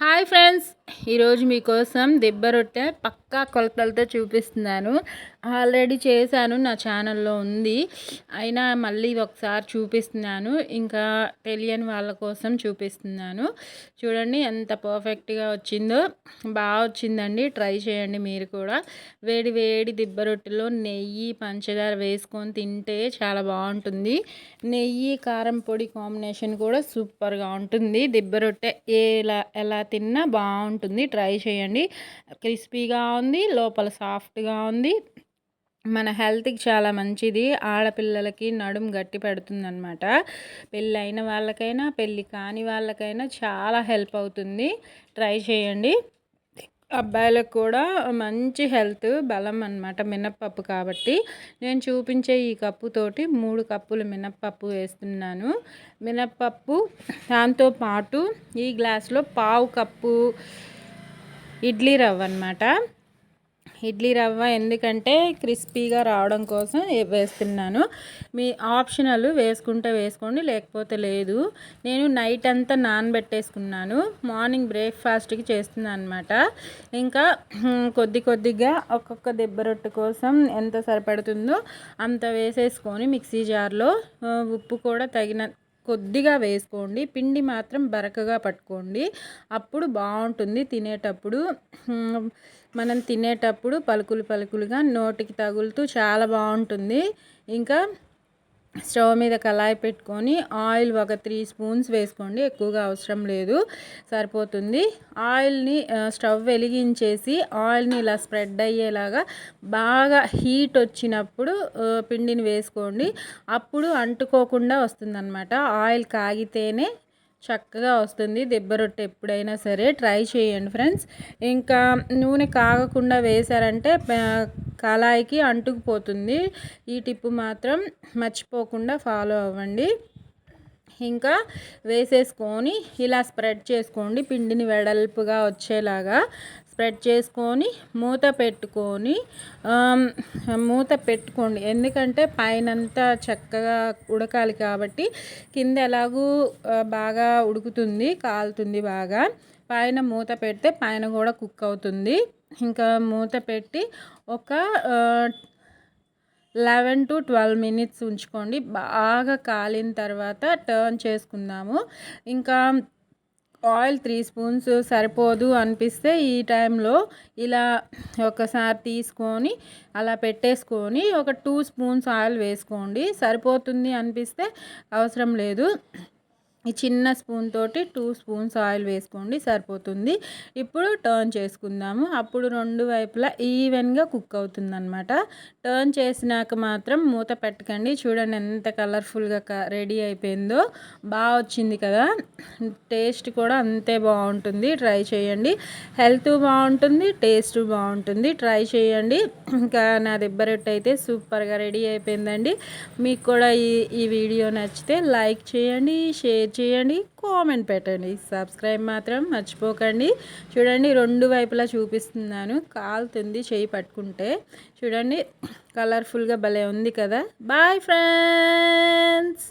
Hi friends ఈరోజు మీకోసం దిబ్బ రొట్టె పక్కా కొలతలతో చూపిస్తున్నాను. ఆల్రెడీ చేశాను నా ఛానల్లో ఉంది. అయినా మళ్ళీ ఒకసారి చూపిస్తున్నాను. ఇంకా తెలియని వాళ్ళ కోసం చూపిస్తున్నాను. చూడండి ఎంత పర్ఫెక్ట్గా వచ్చిందో. బాగా వచ్చిందండి. ట్రై చేయండి మీరు కూడా. వేడి వేడి దిబ్బ రొట్టెలో నెయ్యి పంచదార వేసుకొని తింటే చాలా బాగుంటుంది. నెయ్యి కారం పొడి కాంబినేషన్ కూడా సూపర్గా ఉంటుంది. దిబ్బ రొట్టె ఎలా ఎలా తిన్నా బాగుంటుంది. ట్రై చేయండి. క్రిస్పీగా ఉంది లోపల సాఫ్ట్గా ఉంది. మన హెల్త్కి చాలా మంచిది. ఆడపిల్లలకి నడుం గట్టి పెడుతుంది అనమాట పెళ్ళైన వాళ్ళకైనా పెళ్ళి కాని వాళ్ళకైనా చాలా హెల్ప్ అవుతుంది. ట్రై చేయండి. అబ్బాయిలకు కూడా మంచి హెల్త్ బలం అనమాట మినప్పప్పు కాబట్టి. నేను చూపించే ఈ కప్పుతోటి మూడు కప్పులు మినప్పప్పు వేస్తున్నాను. మినప్పప్పు దాంతోపాటు ఈ గ్లాస్లో పావు కప్పు ఇడ్లీ రవ్వ అనమాట ఇడ్లీ రవ్వ ఎందుకంటే క్రిస్పీగా రావడం కోసం వేస్తున్నాను. మీ ఆప్షనల్ వేసుకుంటే వేసుకోండి లేకపోతే లేదు. నేను నైట్ అంతా నానబెట్టేసుకున్నాను. మార్నింగ్ బ్రేక్ఫాస్ట్కి చేస్తున్నాను అనమాట ఇంకా కొద్ది కొద్దిగా ఒక్కొక్క దెబ్బ రొట్టె కోసం ఎంత సరిపడుతుందో అంత వేసేసుకొని మిక్సీ జార్లో ఉప్పు కూడా తగిన కొద్దిగా వేసుకోండి. పిండి మాత్రం బరకగా పట్టుకోండి. అప్పుడు బాగుంటుంది తినేటప్పుడు. మనం తినేటప్పుడు పలుకులు పలుకులుగా నోటికి తగులుతూ చాలా బాగుంటుంది. ఇంకా స్టవ్ మీద కళాయి పెట్టుకొని ఆయిల్ ఒక త్రీ స్పూన్స్ వేసుకోండి ఎక్కువగా అవసరం లేదు సరిపోతుంది. ఆయిల్ని స్టవ్ వెలిగించేసి ఆయిల్ని ఇలా స్ప్రెడ్ అయ్యేలాగా బాగా హీట్ వచ్చినప్పుడు పిండిని వేసుకోండి. అప్పుడు అంటుకోకుండా వస్తుందన్నమాట. ఆయిల్ కాగితేనే చక్కగా వస్తుంది. దెబ్బ రొట్టె ఎప్పుడైనా సరే ట్రై చేయండి ఫ్రెండ్స్. ఇంకా నూనె కాగకుండా వేశారంటే కళాయికి అంటుకుపోతుంది. ఈ టిప్పు మాత్రం మర్చిపోకుండా ఫాలో అవ్వండి. ఇంకా వేసేసుకొని ఇలా స్ప్రెడ్ చేసుకోండి. పిండిని వెడల్పుగా వచ్చేలాగా స్ప్రెడ్ చేసుకొని మూత పెట్టుకొని మూత పెట్టుకోండి. ఎందుకంటే పైనంతా చక్కగా ఉడకాలి కాబట్టి కింద ఎలాగూ బాగా ఉడుకుతుంది కాలుతుంది బాగా. పైన మూత పెడితే పైన కూడా కుక్ అవుతుంది. ఇంకా మూత పెట్టి ఒక లెవెన్ టు ట్వెల్వ్ మినిట్స్ ఉంచుకోండి. బాగా కాలిన తర్వాత టర్న్ చేసుకుందాము. ఇంకా ఆయిల్ త్రీ స్పూన్స్ సరిపోదు అనిపిస్తే ఈ టైంలో ఇలా ఒకసారి తీసుకొని అలా పెట్టేసుకొని ఒక టూ స్పూన్స్ ఆయిల్ వేసుకోండి. సరిపోతుంది అనిపిస్తే అవసరం లేదు. ఈ చిన్న స్పూన్ తోటి టూ స్పూన్స్ ఆయిల్ వేసుకోండి సరిపోతుంది. ఇప్పుడు టర్న్ చేసుకుందాము. అప్పుడు రెండు వైపులా ఈవెన్గా కుక్ అవుతుందన్నమాట. టర్న్ చేసినాక మాత్రం మూత పెట్టకండి. చూడండి ఎంత కలర్ఫుల్గా రెడీ అయిపోయిందో. బాగా వచ్చింది కదా. టేస్ట్ కూడా అంతే బాగుంటుంది. ట్రై చేయండి. హెల్త్ బాగుంటుంది టేస్ట్ బాగుంటుంది. ట్రై చేయండి. ఇంకా నా దెబ్బరొట్టు అయితే సూపర్గా రెడీ అయిపోయిందండి. మీకు కూడా ఈ ఈ వీడియో నచ్చితే లైక్ చేయండి షేర్ చేయండి కామెంట్ పెట్టండి. సబ్స్క్రైబ్ మాత్రం మర్చిపోకండి. చూడండి రెండు వైపులా చూపిస్తున్నాను. కాలుతుంది చేయి పట్టుకుంటే. చూడండి కలర్ఫుల్గా భలే ఉంది కదా. Bye friends